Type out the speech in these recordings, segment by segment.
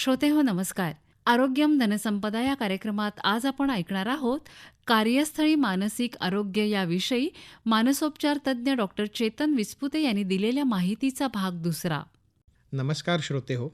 श्रोते हो नमस्कार. आरोग्यम धनसंपदा या कार्यक्रमात आज आपण ऐकणार आहोत कार्यस्थळी मानसिक आरोग्य याविषयी मानसोपचार तज्ज्ञ डॉक्टर चेतन विस्पुते यांनी दिलेल्या माहितीचा भाग दुसरा. नमस्कार श्रोते हो.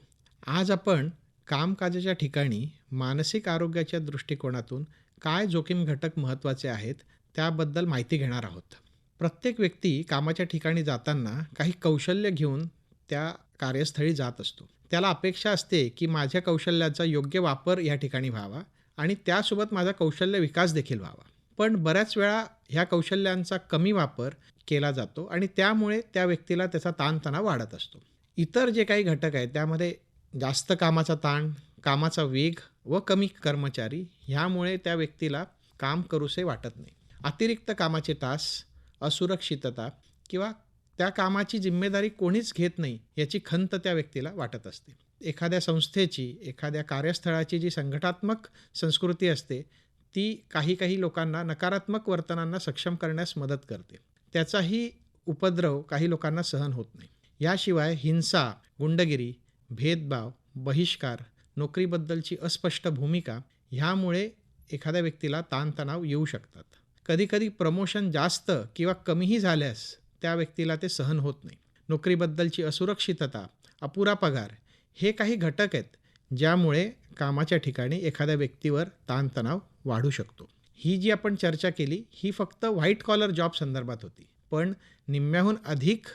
आज आपण कामकाजाच्या ठिकाणी मानसिक आरोग्याच्या दृष्टिकोनातून काय जोखीम घटक महत्त्वाचे आहेत त्याबद्दल माहिती घेणार आहोत. प्रत्येक व्यक्ती कामाच्या ठिकाणी जाताना काही कौशल्य घेऊन त्या कार्यस्थळी जात असतो. त्याला अपेक्षा असते की माझ्या कौशल्याचा योग्य वापर या ठिकाणी व्हावा आणि त्यासोबत माझा कौशल्य विकास देखील व्हावा. पण बऱ्याच वेळा ह्या कौशल्यांचा कमी वापर केला जातो आणि त्यामुळे त्या व्यक्तीला त्याचा ताणतणाव वाढत असतो. इतर जे काही घटक आहेत त्यामध्ये जास्त कामाचा ताण कामाचा वेग व कमी कर्मचारी ह्यामुळे त्या व्यक्तीला काम करूसे वाटत नाही. अतिरिक्त कामाचे तास असुरक्षितता किंवा त्या कामाची जिम्मेदारी कोणीच घेत नाही याची खंत त्या व्यक्तीला वाटत असते. एखाद्या संस्थेची एखाद्या कार्यस्थळाची जी संघटात्मक संस्कृती असते ती काही काही लोकांना नकारात्मक वर्तनांना सक्षम करण्यास मदत करते. त्याचाही उपद्रव काही लोकांना सहन होत नाही. याशिवाय हिंसा गुंडगिरी भेदभाव बहिष्कार नोकरीबद्दलची अस्पष्ट भूमिका ह्यामुळे एखाद्या व्यक्तीला ताणतणाव येऊ शकतात. कधीकधी प्रमोशन जास्त किंवा कमीही झाल्यास त्या व्यक्तीला ते सहन होत नाही. नोकरीबद्दलची असुरक्षितता अपुरा पगार हे काही घटक आहेत ज्यामुळे कामाच्या ठिकाणी एखाद्या व्यक्तीवर ताणतणाव वाढू शकतो. ही जी आपण चर्चा केली ही फक्त व्हाईट कॉलर जॉब संदर्भात होती. पण निम्म्याहून अधिक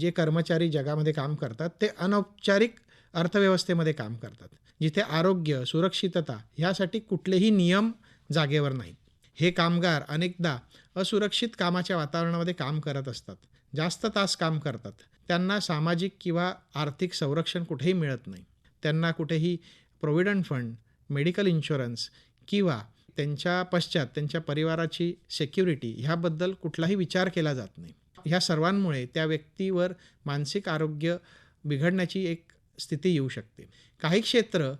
जे कर्मचारी जगामध्ये काम करतात ते अनौपचारिक अर्थव्यवस्थेमध्ये काम करतात जिथे आरोग्य सुरक्षितता ह्यासाठी कुठलेही नियम जागेवर नाहीत. हे कामगार अनेकदा असुरक्षित कामाच्या वातावरणामध्ये काम करत असतात. जास्त तास काम करतात. त्यांना सामाजिक किंवा आर्थिक संरक्षण कुठेही मिळत नाही. त्यांना कुठेही प्रोव्हिडंट फंड मेडिकल इन्शुरन्स किंवा त्यांच्या पश्चात त्यांच्या परिवाराची सेक्युरिटी ह्याबद्दल कुठलाही विचार केला जात नाही. ह्या सर्वांमुळे त्या व्यक्तीवर मानसिक आरोग्य बिघडण्याची एक स्थिती येऊ शकते. काही क्षेत्र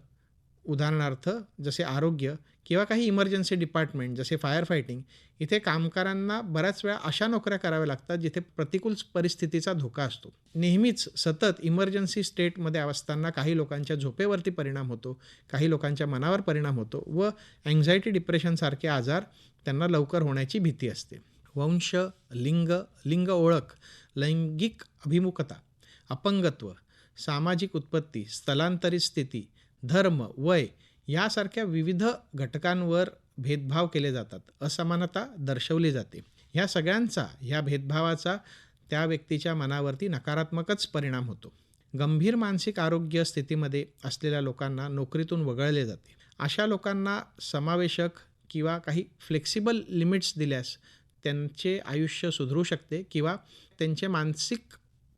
उदाहरणार्थ जसे आरोग्य किंवा काही इमर्जन्सी डिपार्टमेंट जसे फायर फायटिंग इथे कामगारांना बऱ्याच वेळा अशा नोकऱ्या कराव्या लागतात जिथे प्रतिकूल परिस्थितीचा धोका असतो. नेहमीच सतत इमर्जन्सी स्टेटमध्ये असताना काही लोकांच्या झोपेवरती परिणाम होतो काही लोकांच्या मनावर परिणाम होतो व अँझायटी डिप्रेशनसारखे आजार त्यांना लवकर होण्याची भीती असते. वंश लिंग लिंग ओळख लैंगिक अभिमुखता अपंगत्व सामाजिक उत्पत्ती स्थलांतरित स्थिती धर्म वय यासारख्या विविध घटकांवर भेदभाव केले जातात. असमानता दर्शवली जाते. ह्या सगळ्यांचा ह्या भेदभावाचा त्या व्यक्तीच्या मनावरती नकारात्मकच परिणाम होतो. गंभीर मानसिक आरोग्य स्थितीमध्ये असलेल्या लोकांना नोकरीतून वगळले जाते. अशा लोकांना समावेशक किंवा काही फ्लेक्सिबल लिमिट्स दिल्यास त्यांचे आयुष्य सुधरू शकते किंवा त्यांचे मानसिक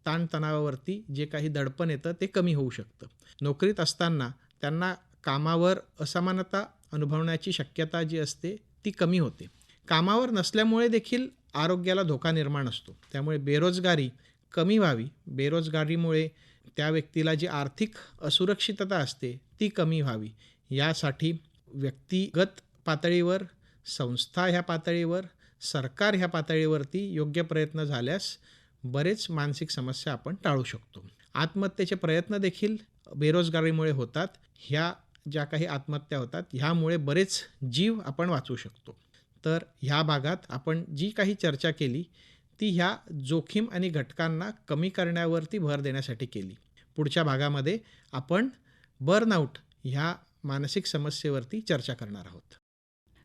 ताणतणावावरती जे काही दडपण येतं ते कमी होऊ शकतं. नोकरीत असताना त्यांना कामावर असमानता अनुभवण्याची शक्यता जी असते ती कमी होते. कामावर नसल्यामुळे देखील आरोग्याला धोका निर्माण असतो. त्यामुळे बेरोजगारी कमी व्हावी. बेरोजगारीमुळे त्या व्यक्तीला जी आर्थिक असुरक्षितता असते ती कमी व्हावी. यासाठी व्यक्तिगत पातळीवर संस्था ह्या पातळीवर सरकार ह्या पातळीवरती योग्य प्रयत्न झाल्यास बरेच मानसिक समस्या आपण टाळू शकतो. आत्महत्येचे प्रयत्न देखील बेरोजगारीमुळे होतात. ह्या ज्या काही आत्महत्या होतात ह्यामुळे बरेच जीव आपण वाचवू शकतो. तर ह्या भागात आपण जी काही चर्चा केली ती ह्या जोखीम आणि घटकांना कमी करण्यावरती भर देण्यासाठी केली. पुढच्या भागामध्ये आपण बर्नआउट ह्या मानसिक समस्येवरती चर्चा करणार आहोत.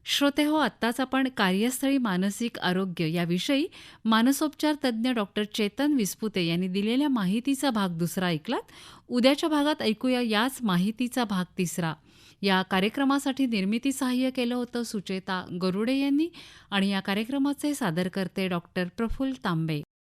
श्रोते हो आत्ताच आपण कार्यस्थळी मानसिक आरोग्य याविषयी मानसोपचार तज्ज्ञ डॉक्टर चेतन विस्पुते यांनी दिलेल्या माहितीचा भाग दुसरा ऐकलात. उद्याच्या भागात ऐकूया याच माहितीचा भाग तिसरा. या कार्यक्रमासाठी निर्मिती सहाय्य केलं होतं सुचेता गरुडे यांनी आणि या कार्यक्रमाचे सादरकर्ते डॉक्टर प्रफुल्ल तांबे.